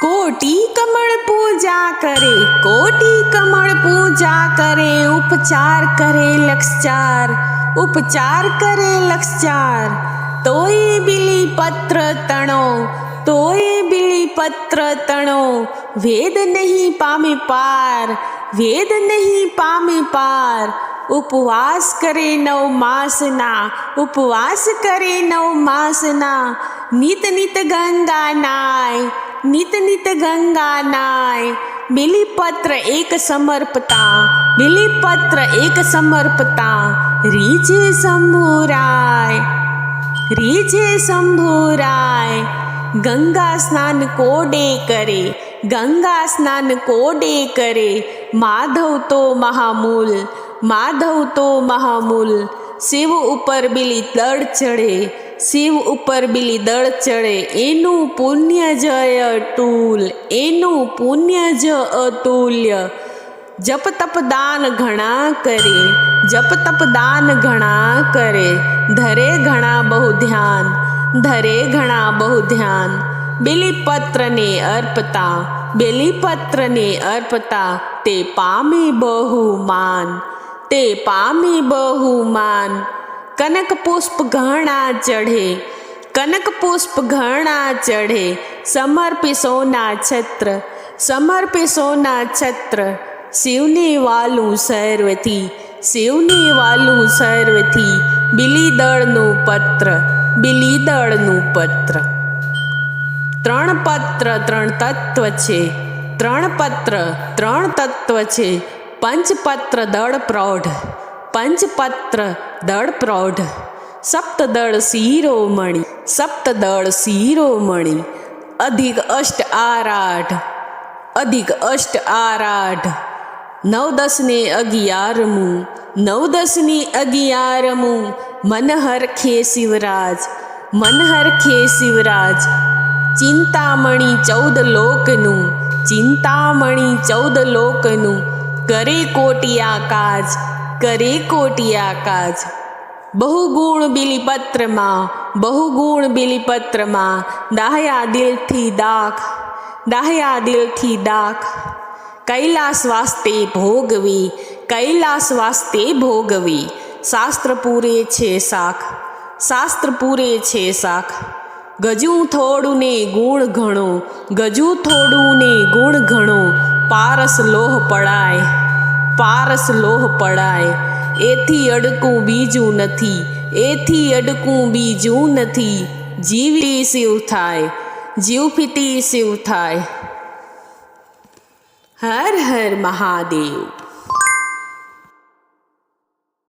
કોટી કમળ પૂજા કરે, કોટી કમળ પૂજા કરે, ઉપચાર કરે લક્ષચાર, ઉપચાર કરે લક્ષચાર. તોય બિલી પત્ર તણો, તોય બિલી પત્ર તણો, વેદ નહીં પામે પાર, વેદ નહીં પામે પાર. ઉપવાસ કરે નવ માસના, ઉપવાસ કરે નવ માસના, નિત નિત ગંગા નાય નિત નિત ગંગા નાય બિલીપત્ર એક સમર્પતા. બિલીપત્ર એક સમર્પતા. રીજે શંભુરાય રીજે શંભુરાય ગંગા સ્નાન કોડે કરે. ગંગા સ્નાન કોડે કરે. માધવ તો મહામૂલ. માધવ તો મહામૂલ. શિવ ઉપર બીલી તળ ચડે. શિવ ઉપર બીલી દળ ચડે, એનું પુણ્ય જય અતુલ, એનું પુણ્ય જ અતુલ્ય. જપ તપ દાન ઘણા કરે, જપ તપ દાન ઘણા કરે. ધરે ઘણા બહુ ધ્યાન, ધરે ઘણા બહુ ધ્યાન. બેલીપત્રને અર્પતા બેલીપત્રને અર્પતા, તે પામે બહુ માન તે પામે બહુ માન કનક પુષ્પ ઘણા ચઢે, કનક પુષ્પ ઘણા ચઢે. સમર્પિસોના છત્ર, સમર્પે સોના છત્ર. શિવને વાલું સર્વથી, શિવને વાલું સર્વથી. બિલીદળનું પત્ર બિલીદળનું પત્ર. ત્રણ પત્ર ત્રણ તત્વ છે, ત્રણ પત્ર ત્રણ તત્વ છે. પંચપત્ર દળ પ્રૌઢ. પંચપત્ર દળ પ્રૌઢ, સપ્તદળ શિરોમણી સપ્તદળ શિરોમણી અધિક અષ્ટ આરાઢ, અધિક અષ્ટ આરાઢ નવ દસને અગિયારમું નવ દસની અગિયારમું, મનહર ખે શિવરાજ, મનહર ખે શિવરાજ, ચિંતામણી ચૌદ લોકનું, ચિંતામણી ચૌદ લોકનું, કરે કોટિયા કાજ કરે કોટિયા કાજ બહુગુણ બિલીપત્રમાં બહુગુણ બિલીપત્રમાં દાહ્યા દિલથી દાખ, દાહ્યા દિલથી દાખ. કૈલાસ વાસ્તે ભોગવી, કૈલાસ વાસ્તે ભોગવી. શાસ્ત્ર પૂરે છે શાખ, શાસ્ત્ર પૂરે છે શાખ. ગજું થોડું ને ગુણ ઘણો, ગજું થોડું ને ગુણ ઘણો, પારસ લોહ પડાય. પારસ લોહ પડાય. એથી અડકું બીજું નથી. એથી અડકું બીજું નથી. જીવી શિવ થાય. જીવફીતી શિવ થાય. હર હર મહાદેવ.